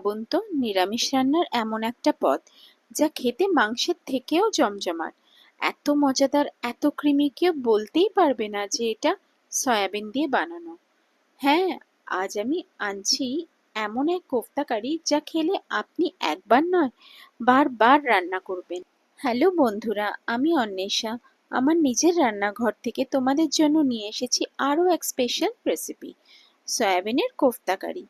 ভাবুন নিরামিষ রান্নার এমন একটা পদ যা খেতে মাংসের থেকেও জমজমাট। এত মজাদার, এত ক্রিমি কেউ বলতেই পারবে না যে এটা সয়াবিন দিয়ে বানানো। হ্যাঁ আজ আমি আনছি এমন এক কোফতা কারি যা খেলে আপনি একবার নয়, বারবার রান্না করবেন। হ্যালো বন্ধুরা, আমি অন্বেষা। আমার নিজের রান্নাঘর থেকে তোমাদের জন্য নিয়ে এসেছি আরও এক স্পেশাল রেসিপি সয়াবিনের কোফতা কারি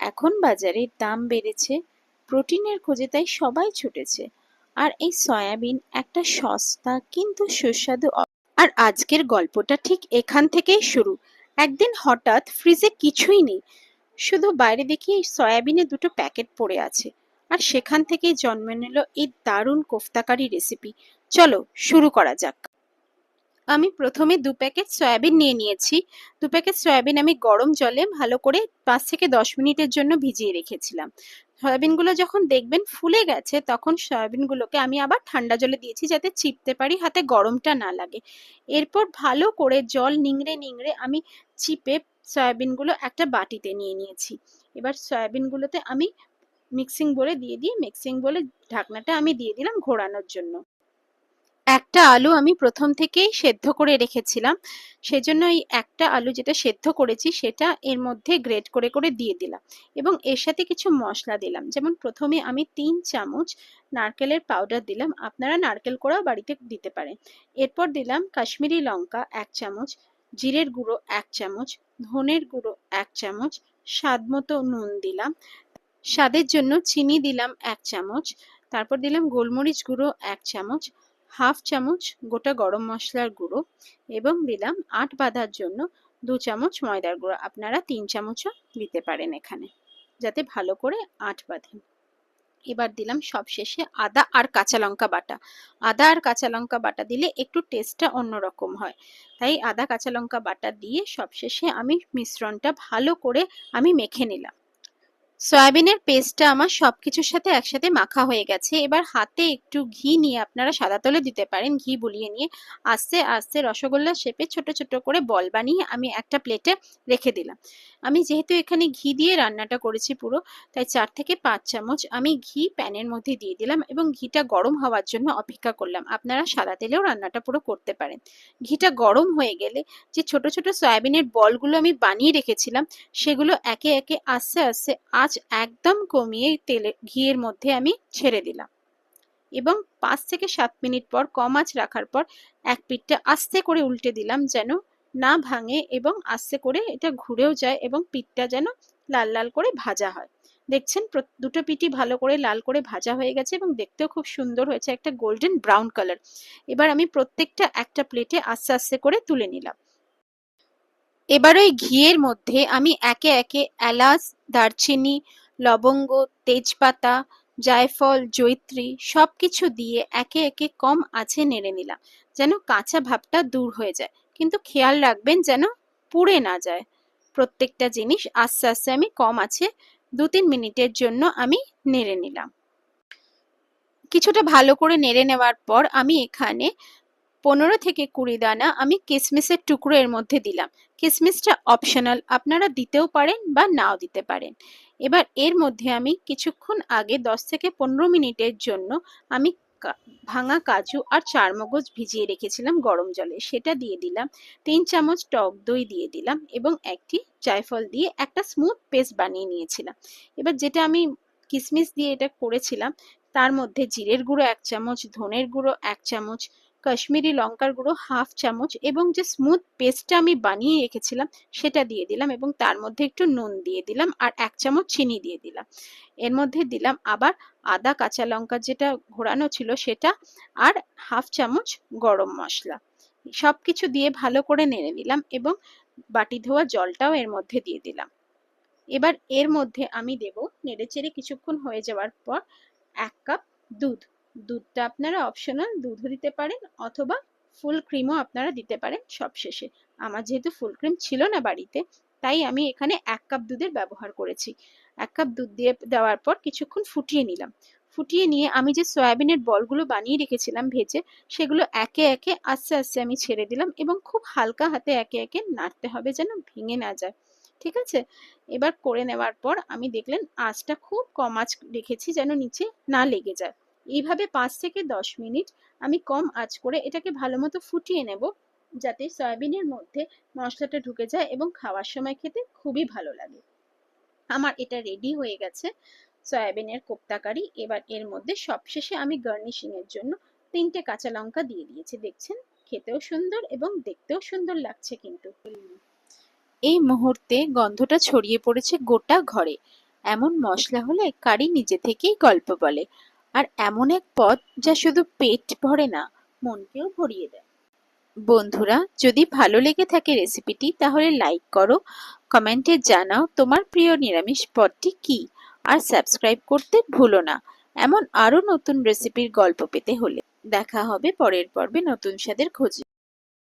এখন বাজারে দাম বেড়েছে, প্রোটিনের খোঁজে তাই সবাই ছুটেছে। আর এই সয়াবিন, একটা সস্তা কিন্তু সুস্বাদু আর আজকের গল্পটা ঠিক এখান থেকেই শুরু। একদিন হঠাৎ ফ্রিজে কিছুই নেই। শুধু বাইরে দেখি এই সয়াবিনে দুটো প্যাকেট পড়ে আছে। আর সেখান থেকেই জন্ম নিল এই দারুণ কোফতাকারি রেসিপি। চলো, শুরু করা যাক। আমি প্রথমে দু প্যাকেট সয়াবিন নিয়ে নিয়েছি। দু প্যাকেট সয়াবিন আমি গরম জলে ভালো করে পাঁচ থেকে দশ মিনিটের জন্য ভিজিয়ে রেখেছিলাম। সয়াবিনগুলো যখন দেখবেন ফুলে গেছে, তখন সয়াবিনগুলোকে আমি আবার ঠান্ডা জলে দিয়েছি যাতে চিপতে পারি, হাতে গরমটা না লাগে। এরপর ভালো করে জল নিংড়ে নিংড়ে আমি চিপে সয়াবিনগুলো একটা বাটিতে নিয়ে নিয়েছি। এবার সয়াবিনগুলোতে আমি মিক্সিং বলে দিয়ে দিয়ে, মিক্সিং বলে ঢাকনাটা আমি দিয়ে দিলাম ঘোরানোর জন্য। একটা আলু আমি প্রথম থেকেই সেদ্ধ করে রেখেছিলাম। সেজন্য এই একটা আলু যেটা সেদ্ধ করেছি সেটা এর মধ্যে গ্রেট করে করে দিয়ে দিলাম এবং এর সাথে কিছু মশলা দিলাম। যেমন প্রথমে আমি তিন চামচ নারকেলের পাউডার দিলাম। আপনারা নারকেল কোড়াও বাড়িতে দিতে পারেন। এরপর দিলাম কাশ্মীরি লঙ্কা এক চামচ, জিরের গুঁড়ো এক চামচ, ধনের গুঁড়ো এক চামচ, স্বাদ মতো নুন দিলাম। স্বাদের জন্য চিনি দিলাম এক চামচ, তারপর দিলাম গোলমরিচ গুঁড়ো এক চামচ হাফ চামচ গোটা গরম মশলার গুঁড়ো এবং দিলাম আট বাঁধার জন্য দু চামচ ময়দার গুঁড়ো। আপনারা তিন চামচও দিতে পারেন এখানে, যাতে ভালো করে আট বাঁধে। এবার দিলাম সবশেষে আদা আর কাঁচা লঙ্কা বাটা। আদা আর কাঁচা লঙ্কা বাটা দিলে একটু টেস্টটা অন্যরকম হয়। তাই আদা, কাঁচা লঙ্কা বাটা দিয়ে সবশেষে আমি মিশ্রণটা ভালো করে আমি মেখে নিলাম। সয়াবিনের পেস্টটা আমার সব কিছুর সাথে একসাথে মাখা হয়ে গেছে। এবার হাতে একটু ঘি নিয়ে আপনারা সাদা তলে দিতে পারেন। ঘি বুলিয়ে নিয়ে আস্তে আস্তে রসগোল্লা শেপে ছোট ছোট করে বল বানিয়ে আমি একটা প্লেটে রেখে দিলাম। আমি যেহেতু এখানে ঘি দিয়ে রান্নাটা করেছি পুরো, তাই চার থেকে পাঁচ চামচ আমি ঘি প্যানের মধ্যে দিয়ে দিলাম এবং ঘিটা গরম হওয়ার জন্য অপেক্ষা করলাম। আপনারা সাদা তেলেও রান্নাটা পুরো করতে পারেন। ঘিটা গরম হয়ে গেলে যে ছোট ছোট সয়াবিনের বলগুলো আমি বানিয়ে রেখেছিলাম, সেগুলো একে একে আস্তে আস্তে আঁচ একদম কমিয়ে তেলে, ঘিয়ের মধ্যে আমি ছেড়ে দিলাম। এবং পাঁচ থেকে সাত মিনিট পর কম আঁচ রাখার পর এক পিঠটা আস্তে করে উল্টে দিলাম যেন না ভাঙে এবং আস্তে করে এটা ঘুরেও যায় এবং পিঠটা যেন লাল লাল করে ভাজা হয়। দেখছেন দুটো পিঠই ভালো করে লাল করে ভাজা হয়ে গেছে এবং দেখতেও খুব সুন্দর হয়েছে একটা গোল্ডেন ব্রাউন কালার এবার আমি প্রত্যেকটা একটা প্লেটে আস্তে আস্তে করে তুলে নিলাম। এবার ওই ঘিয়ের মধ্যে আমি একে একে এলাচ, দারচিনি, লবঙ্গ, তেজপাতা, জায়ফল, জয়িত্রী সব কিছু দিয়ে একে একে কম আঁচে নেড়ে নিলাম যেন কাঁচা ভাবটা দূর হয়ে যায়। কিন্তু খেয়াল রাখবেন যেন পুড়ে না যায়। প্রত্যেকটা জিনিস আস্তে আস্তে আমি কম আছে দু তিন মিনিটের জন্য আমি নেড়ে নিলাম। কিছুটা ভালো করে নেড়ে নেওয়ার পর আমি এখানে পনেরো থেকে কুড়ি দানা আমি কিসমিসের টুকরো এর মধ্যে দিলাম। কিসমিসটা অপশনাল আপনারা দিতেও পারেন বা নাও দিতে পারেন। এবার এর মধ্যে আমি কিছুক্ষণ আগে দশ থেকে পনেরো মিনিটের জন্য আমি ভাঙা কাজু আর চারমগজ ভিজিয়ে রেখেছিলাম গরম জলে। সেটা দিয়ে দিলাম, তিন চামচ টক দই দিয়ে দিলাম এবং একটি জায়ফল দিয়ে একটা স্মুথ পেস্ট বানিয়ে নিয়েছিলাম। এবার যেটা আমি কিসমিস দিয়ে এটা করেছিলাম, তার মধ্যে জিরের গুঁড়ো এক চামচ, ধনের গুঁড়ো এক চামচ কাশ্মীরি লঙ্কার গুঁড়ো হাফ চামচ এবং যে স্মুথ পেস্টটা আমি বানিয়ে রেখেছিলাম, সেটা দিয়ে দিলাম এবং তার মধ্যে একটু নুন দিয়ে দিলাম আর এক চামচ চিনি দিয়ে দিলাম। এর মধ্যে দিলাম আবার আদা, কাঁচা লঙ্কা যেটা ঘোরানো ছিল সেটা আর হাফ চামচ গরম মশলা। সব কিছু দিয়ে ভালো করে নেড়ে নিলাম এবং বাটি ধোয়া জলটাও এর মধ্যে দিয়ে দিলাম। এবার এর মধ্যে আমি দেব নেড়ে চেড়ে কিছুক্ষণ হয়ে যাওয়ার পর এক কাপ দুধ। দুধটা আপনারা অপশনাল দুধও দিতে পারেন অথবা ফুল ক্রিমও আপনারা দিতে পারেন সবশেষে। আমার যেহেতু ফুল ক্রিম ছিল না বাড়িতে, তাই আমি এখানে এক কাপ দুধের ব্যবহার করেছি। এক কাপ দুধ দিয়ে দেওয়ার পর কিছুক্ষণ ফুটিয়ে নিলাম। ফুটিয়ে নিয়ে আমি যে সয়াবিনের বলগুলো বানিয়ে রেখেছিলাম ভেজে, সেগুলো একে একে আস্তে আস্তে আমি ছেড়ে দিলাম এবং খুব হালকা হাতে একে একে নাড়তে হবে যেন ভেঙে না যায়। ঠিক আছে? এবার করে নেওয়ার পর আমি দেখলেন আঁচটা খুব কম আঁচ রেখেছি যেন নিচে না লেগে যায়। এইভাবে পাঁচ থেকে দশ মিনিট আমি কম আঁচ করে এটাকে ভালো মতো ফুটিয়ে নেব যাতে সয়াবিনের মধ্যে মশলাটা ঢুকে যায় এবং খাওয়ার সময় খেতে খুবই ভালো লাগে। আমার এটা রেডি হয়ে গেছে সয়াবিনের কোপ্তা কারি। এবার এর মধ্যে সবশেষে আমি গার্নিশিং এর জন্য তিনটে কাঁচা লঙ্কা দিয়ে দিয়েছি। দেখছেন? খেতেও সুন্দর এবং দেখতেও সুন্দর লাগছে কিন্তু। এই মুহূর্তে গন্ধটা ছড়িয়ে পড়েছে গোটা ঘরে। এমন মশলা হলে কারি নিজে থেকেই গল্প বলে। আর এমন এক পথ যা শুধু পেট ভরে না, মনকেও ভরিয়ে দেয়। বন্ধুরা, যদি ভালো লেগে থাকে রেসিপিটি, তাহলে লাইক করো, কমেন্টে জানাও তোমার প্রিয় নিরামিষ পদটি কি, আর সাবস্ক্রাইব করতে ভুলো না। এমন আরও নতুন রেসিপির গল্প পেতে হলে দেখা হবে পরের পর্বে নতুন স্বাদের খোঁজে।